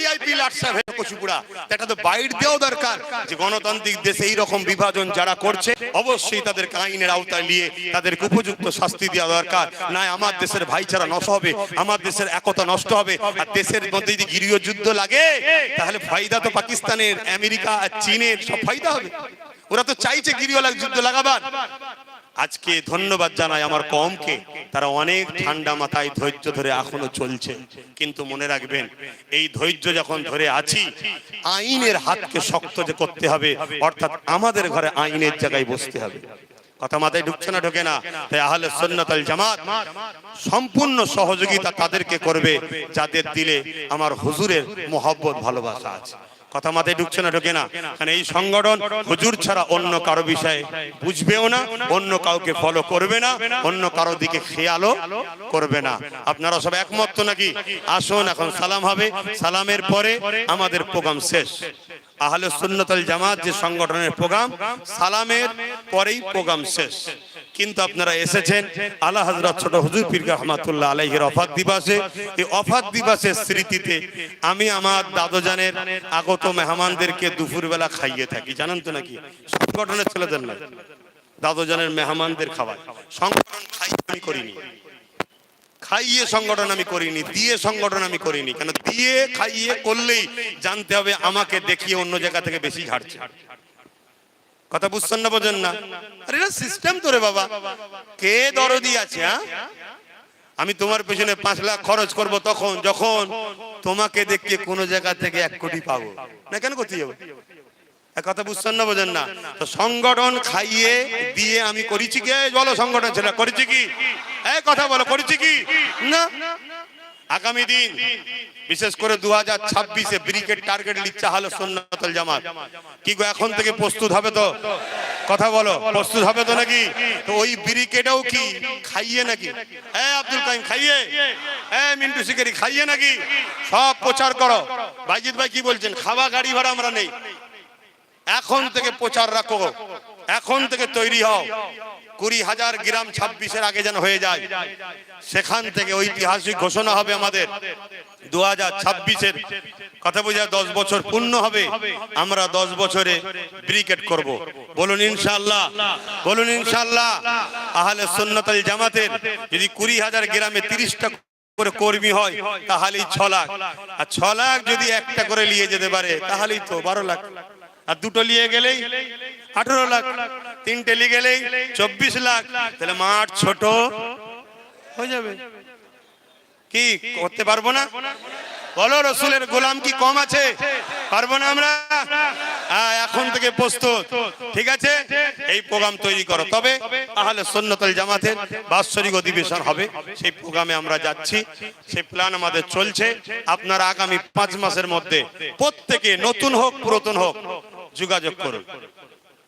VIP লাটসা ভেবে কচুপুড়া। এটা তো বাইর দেওয়া দরকার যে গণতান্ত্রিক দেশে এই রকম বিভাজন যারা করছে, অবশ্যই তাদেরকে আইনের আওতায় নিয়ে তাদেরকে উপযুক্ত শাস্তি দেওয়া দরকার। না, আমার দেশের ভাইচারা নষ্ট হবে, আমার দেশের একতা নষ্ট হবে, আর দেশের মধ্যে যদি গৃহ যুদ্ধ লাগে, তাহলে ফায়দা তো পাকিস্তানের, আমেরিকা আর চীনের সব ফায়দা হবে। ওরা তো চাইছে গৃহ যুদ্ধ লাগাবার। আজকে ধন্যবাদ জানাই আমার কমকে। তারা অনেক ঠান্ডা মাথায় ধৈর্য ধরে এখনও চলছে। কিন্তু মনে রাখবেন, এই ধৈর্য যখন ধরে আছি, আইনের হাতকে শক্ত যে করতে হবে, অর্থাৎ আমাদের ঘরে আইনের জায়গায় বসতে হবে। কথা মাথায় ঢুকছে না, ঢোকে না? তাই আহলে সুন্নাতাল জামাত সম্পূর্ণ সহযোগিতা তাদেরকে করবে? যাদের দিলে আমার হুজুরের মোহব্বত, ভালোবাসা আছে। কথা মাথায় ঢুকছে না, ঢোকে না। কারণ এই সংগঠন হুজুর ছাড়া অন্য কারও বিষয়ে বুঝবেও না, অন্য কাউকে ফলো করবে না, অন্য কারও দিকে খেয়ালও করবে না। আপনারা সব একমত নাকি? আসুন, এখন সালাম হবে। সালামের পরে আমাদের প্রোগ্রাম শেষ। আহলে সুন্নতাল জামাত যে সংগঠনের প্রোগ্রাম, সালামের পরেই প্রোগ্রাম শেষ। কিন্তু আপনারা এসেছেন আল্লাহ হজরত ছোট হুজুর পীর রহমাতুল্লাহ আলাইহির অফাত দিবসে। এই অফাত দিবসের স্মৃতিতে আমি আমার দাদোজানের আগত মেহমানদেরকে দুপুরবেলা খাইয়ে থাকি। জানেন তো নাকি? সংগঠনের ছেলেদের নয়। দাদোজানের মেহমানদের খাবার। সংগঠন খাইয়ে আমি করিনি। খাইয়ে সংগঠন আমি করিনি, দিয়ে সংগঠন আমি করিনি। কেন? দিয়ে খাইয়ে করলেই জানতে হবে আমাকে দেখিয়ে অন্য জায়গা থেকে বেশি ঝাড়ছে কথা বুঝছেন না, বোঝেন না? আরে এটা সিস্টেম তো রে বাবা। কে দরদি আছে হ্যাঁ? আমি তোমার পেছনে পাঁচ লাখ খরচ করব তখন, যখন তোমাকে দেখে কোনো জায়গা থেকে এক কোটি পাবো। না, কেন করতে যাব কথা বুঝছেন না, বোঝেন না? তো সংগঠন খাইয়ে দিয়ে আমি করেছি কি? বলো সংগঠন ছেলে করেছি কি? এই কথা বলো, করেছি কি? না? আগামী দিন, বিশেষ করে দু হাজার ছাব্বিশে ব্রিকেট টার্গেট লিচ্ছে হলো সন্ন্যতল জামাত। কি গো, এখন থেকে প্রস্তুত হবে তো? কথা বলো, প্রস্তুত হবে তো নাকি? তো ওই ব্রিকেটেও কি খাইয়ে নাকি? হ্যাঁ আব্দুল কাইম, খাইয়ে? হ্যাঁ মিন্টু শিকারি, খাইয়ে নাকি? সব প্রচার করো। বাইজিৎ ভাই কি বলছেন? খাওয়া গাড়ি ভাড়া আমরা নেই। এখন থেকে প্রচার রাখো। এখন থেকে তৈরি হও। কুড়ি হাজার গ্রাম ছাব্বিশের আগে যেন হয়ে যায়। সেখান থেকে ঐতিহাসিক ঘোষণা হবে আমাদের। দু হাজার ছাব্বিশের কথা বোঝা দশ বছর পূর্ণ হবে। আমরা দশ বছরে ব্রিকেট করব। বলুন ইনশাল্লাহ বলুন ইনশাল্লাহ আহলে সুন্নতাল জামাতের যদি কুড়ি হাজার গ্রামে তিরিশটা করে কর্মী হয়, তাহলেই ছ লাখ। আর ছ লাখ যদি একটা করে নিয়ে যেতে পারে, তাহলেই তো বারো লাখ। আর দুটো নিয়ে গেলেই আঠারো লাখ। তিনটে নিয়ে গেলেই চব্বিশ লাখ। তাহলে মাঠ ছোট। হয়ে যাবে। কি করতে পারব না? বলো রসুলের গোলাম কি কম আছে? পারব না আমরা? হ্যাঁ, এখন থেকে প্রস্তুত। ঠিক আছে? এই প্রোগ্রাম তৈরি করো। তবে তাহলে সন্ন্যতল জামাতের বাৎসরিক অধিবেশন হবে। সেই প্রোগ্রামে আমরা যাচ্ছি। সেই প্ল্যান আমাদের চলছে। আপনারা আগামী পাঁচ মাসের মধ্যে প্রত্যেকে নতুন হোক পুরাতন হোক যোগাযোগ করুন।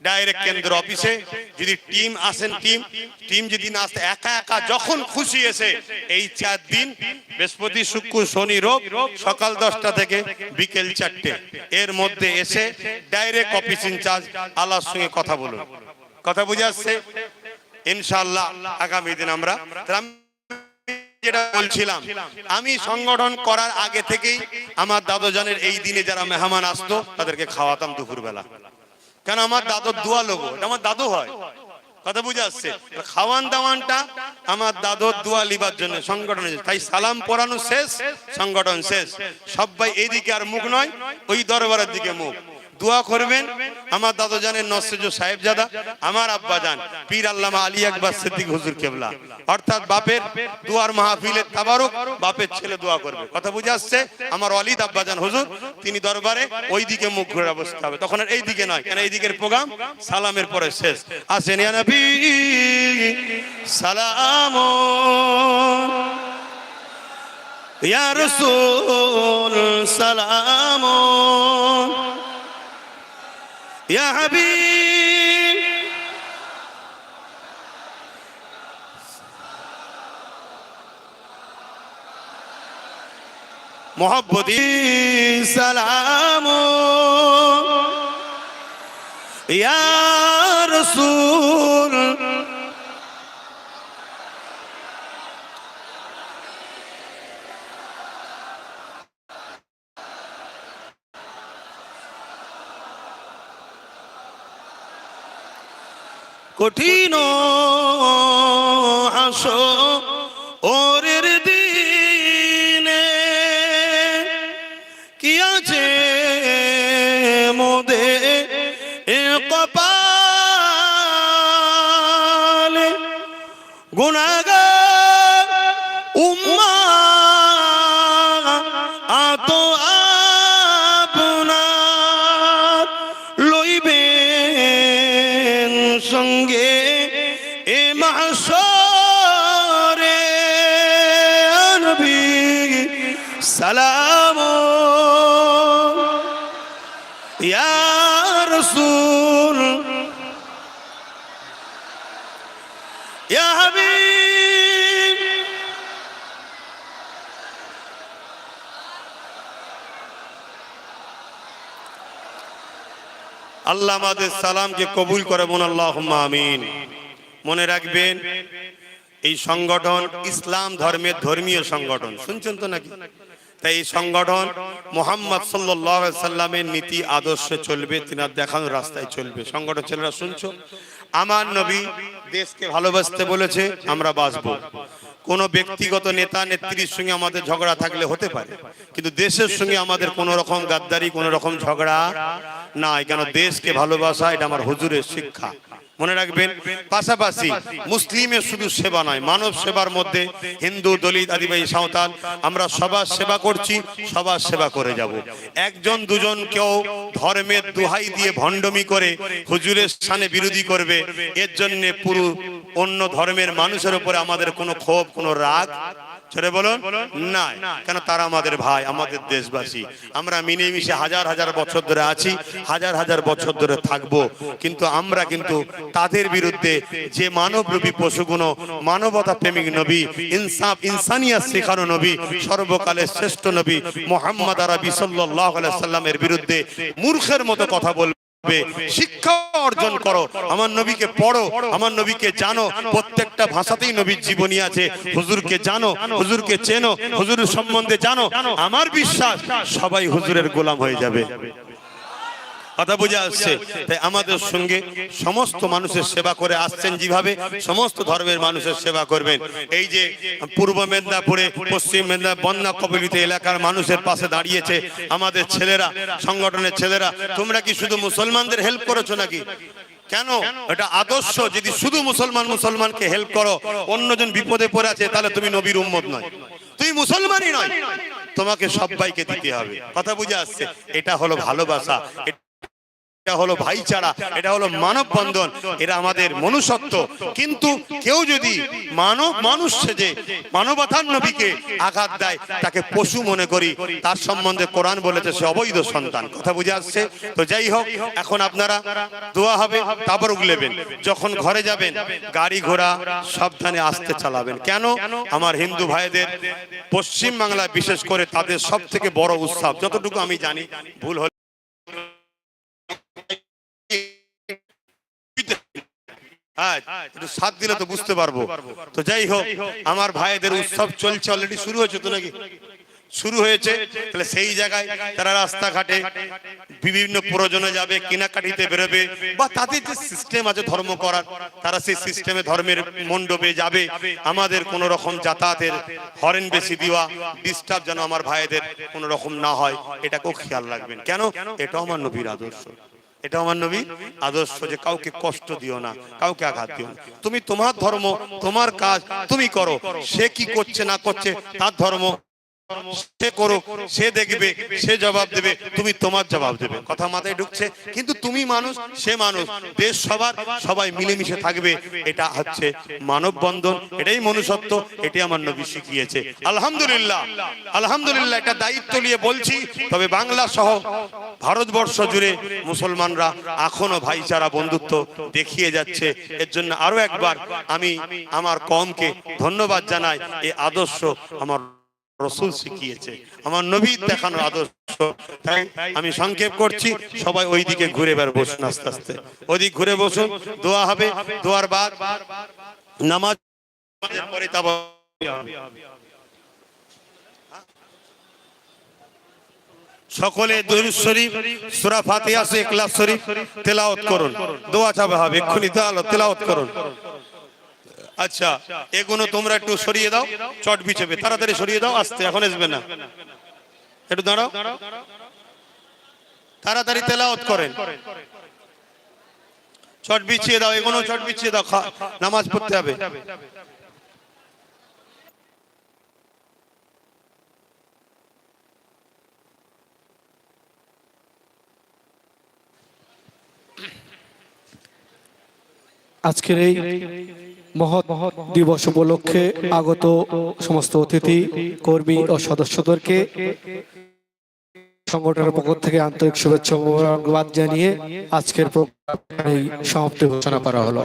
ডাইরেক্ট কেন্দ্র অফিসে যদি টিম আসেন টিম টিম যদি না আসে একা একা যখন খুশি এসে এই চার দিন বৃহস্পতি শুক্র শনি রোগ সকাল দশটা থেকে বিকেল চারটে এর মধ্যে এসে ডাইরেক্ট অফিস ইনচার্জ আল্লাহর সঙ্গে কথা বলুন। কথা বুঝে আসছে? ইনশাল্লাহ আগামী দিন আমরা যেটা বলছিলাম আমি সংগঠন করার আগে থেকেই আমার দাদুজানের এই দিনে যারা মেহমান আসতো তাদেরকে খাওয়াতাম দুপুরবেলা। কেন আমার দাদুর দোয়া লোক এটা আমার দাদু হয়। কথা বুঝে আসছে? খাওয়ান দাওয়ানটা আমার দাদুর দোয়া লিবার জন্য সংগঠন তাই সালাম পড়ানো শেষ সংগঠন শেষ। সবাই এইদিকে আর মুখ নয় ওই দরবারের দিকে মুখ। দোয়া করবেন। আমার দাদু জানেন নসেজ সাহেবজাদা, আমার আব্বা জান পীর আল্লামা আলী আকবর সিদ্দিক হুজুর কেবলা। অর্থাৎ বাপের দুয়ার মাহফিলের তাবারুক, বাপের ছেলে দোয়া করবে। কথা বুঝে আসছে? আমার অলিদ আব্বা জান হুজুর, তিনি দরবারে ওই দিকে মুখ ঘুরে বসতে হবে। তখন আর এই দিকে নয়, কেন এই দিকের প্রোগ্রাম? সালামের পরে শেষ। আসেন সালাম। ইয়া রাসূল, সালাম। হাবিব। মোহাম্মদি সালাম। ইয়া রসুল। কঠিন আসো সঙ্গে এ মাসরে নবী সালাম ইয়া রসুল ইয়া হাবিব আল্লাহ আমাদের সালামকে কবুল করে মন আল্লাহ আমিন। মনে রাখবেন, এই সংগঠন ইসলাম ধর্মের ধর্মীয় সংগঠন। শুনছেন তো নাকি? তাই এই সংগঠন মোহাম্মদ সাল্লামের নীতি আদর্শে চলবে, তিনার দেখানো রাস্তায় চলবে। সংগঠন ছেলেরা, শুনছো? আমার নবী দেশকে ভালোবাসতে বলেছে, আমরা বাঁচবো। কোনো ব্যক্তিগত নেতা, নেত্রীর সঙ্গে আমাদের ঝগড়া থাকলে হতে পারে। কিন্তু দেশের সঙ্গে আমাদের কোনো রকম গাদ্দারি কোনো রকম ঝগড়া নাই কেন দেশকে ভালোবাসা এটা আমার হুজুরের শিক্ষা। মনে রাখবেন পাশাপাশি মুসলিমের শুধু সেবা নয় মানব সেবার মধ্যে হিন্দু দলিত আদিবাসী সাঁওতাল আমরা সবার সেবা করছি সবার সেবা করে যাব। একজন দুজন কেউ ধর্মের দোহাই দিয়ে ভণ্ডমি করে হুজুরের স্থানে বিরোধী করবে এর জন্যে পুরো অন্য ধর্মের মানুষের উপরে আমাদের কোনো ক্ষোভ কোনো রাগ ছেড়ে বলুন না কেন তারা আমাদের ভাই, আমাদের দেশবাসী? আমরা মিলেমিশে হাজার হাজার বছর ধরে আছি, হাজার হাজার বছর ধরে থাকব। কিন্তু আমরা কিন্তু তাদের বিরুদ্ধে যে মানবরূপী পশুগুণ মানবতা প্রেমিক নবী, ইনসাফ ইনসানিয়া শেখানো নবী, সর্বকালের শ্রেষ্ঠ নবী মোহাম্মদ আরবি সাল্লাহ সাল্লামের বিরুদ্ধে মূর্খের মতো কথা বলবে। শিক্ষা অর্জন করো আমার নবীকে পড়ো আমার নবীকে জানো প্রত্যেকটা ভাষাতেই নবীর জীবনী আছে হুজুরকে জানো হুজুরকে চেনো হুজুরের সম্বন্ধে জানো আমার বিশ্বাস সবাই হুজুরের গোলাম হয়ে যাবে। কথা বোঝা আসছে। তাই আমাদের সঙ্গে সমস্ত মানুষের সেবা করে আসছেন যেভাবে, সমস্ত ধর্মের মানুষের সেবা করবেন। এই যে পূর্ব মেদিনীপুরে, পশ্চিম মেদিনীপুর, বন্যা কবলিত এলাকার মানুষের পাশে দাঁড়িয়েছে আমাদের ছেলেরা, সংগঠনের ছেলেরা। তোমরা কি শুধু মুসলমানদের হেল্প করেছ নাকি? কেন? এটা আদর্শ, যদি শুধু মুসলমান মুসলমানকে হেল্প করো, অন্যজন বিপদে পড়ে আছে, তাহলে তুমি নবীর উম্মত নয়। তুই মুসলমানই নয়। তোমাকে সবাইকে দিতে হবে। কথা বুঝে আসছে। এটা হলো ভালোবাসা। এটা হলো ভাইচারা, এটা হলো মানব বন্ধন এটা আমাদের মনুষ্যত্ব। কিন্তু কেউ যদি মানব মানুষ সেজে মানবতার নবীকে আঘাত দেয়, তাকে পশু মনে করি, তার সম্বন্ধে কোরআন বলেছে সে অবৈধ সন্তান। কথা বুঝে আসছে? তো যাই হোক, এখন আপনারা দোয়া হবে, তারপর উগলেবেন। যখন ঘরে যাবেন, গাড়ি ঘোড়া সাবধানে আসতে চালাবেন। কেন? আমার হিন্দু ভাইদের পশ্চিম বাংলায় বিশেষ করে তাদের সব থেকে বড় উৎসব, যতটুকু আমি জানি, ভুল হলে হ্যাঁ একটু তো বুঝতে পারব। তো যাই হোক, আমার ভাইদের উৎসব চলছে অলরেডি শুরু হয়েছে তো নাকি? শুরু হয়েছে, তাহলে সেই জায়গায় তারা রাস্তাঘাটে বিভিন্ন প্রয়োজনে যাবে, কেনাকাটিতে বেরোবে, বা তাদের যে সিস্টেম আছে ধর্ম করার, তারা সেই সিস্টেমে ধর্মের মণ্ডপে যাবে। আমাদের কোনো রকম যাতায়াতের হরেন বেশি দেওয়া ডিস্টার্ব যেন আমার ভাইদের কোনো রকম না হয়, এটাকেও খেয়াল রাখবেন। কেন? এটাও আমার নবীর আদর্শ। এটা আমার নবী আদর্শ যে কাউকে কষ্ট দিও না, কাউকে আঘাত দিও না। তুমি তোমার ধর্ম, তোমার কাজ, তুমি করো। সে কি করছে না করছে, তার ধর্ম সে করো সে দেখবে, সে জবাব দেবে, তুমি তোমার জবাব দেবে। কথা মাথায় ঢুকছে, কিন্তু তুমি মানুষ, সে মানুষ, দেশ, সবার, সবাই মিলেমিশে থাকবে। এটা হচ্ছে মানব বন্ধন, এটাই মনুষ্যত্ব এটাই আমার নবী শিখিয়েছে। আলহামদুলিল্লাহ আলহামদুলিল্লাহ এটা দায়িত্ব নিয়ে বলছি, তবে বাংলা সহ ভারতবর্ষ জুড়ে মুসলমানরা এখনও ভাইচারা, বন্ধুত্ব দেখিয়ে যাচ্ছে। এর জন্য আরও একবার আমি আমার কমকে ধন্যবাদ জানাই এই আদর্শ আমার রসুল শিখিয়েছে। আমার নবী দেখানোর আদর্শ। তাই আমি সংক্ষেপ করছি। সবাই ওই দিকে ঘুরে বের বসুন আস্তে আস্তে। ওদিক ঘুরে বসুন দোয়া হবে দোয়ার বাদ নামাজ পরে সকলে দরুদ শরীফ সূরা ফাতিহা সে ইখলাস শরীফ তেলাওয়াত করুন। দোয়া চাবে হবে এক্ষুনি তাহলে তেলাওয়াত করুন। আচ্ছা এগুলো তোমরা একটু সরিয়ে দাও, চট বিছেবে তাড়াতাড়ি সরিয়ে দাও, আসতে, এখন আসবে না। একটু দাঁড়াও। তাড়াতাড়ি তেলাওত করেন। চট বিছিয়ে দাও, এগুলো চট বিছিয়ে দাও নামাজ পড়তে হবে। আজকের এই মহৎ দিবস উপলক্ষে আগত সমস্ত অতিথি, কর্মী ও সদস্যদেরকে সংগঠনের পক্ষ থেকে আন্তরিক শুভেচ্ছা জানিয়ে আজকের প্রোগ্রাম এই সমাপ্তি ঘোষণা করা হলো।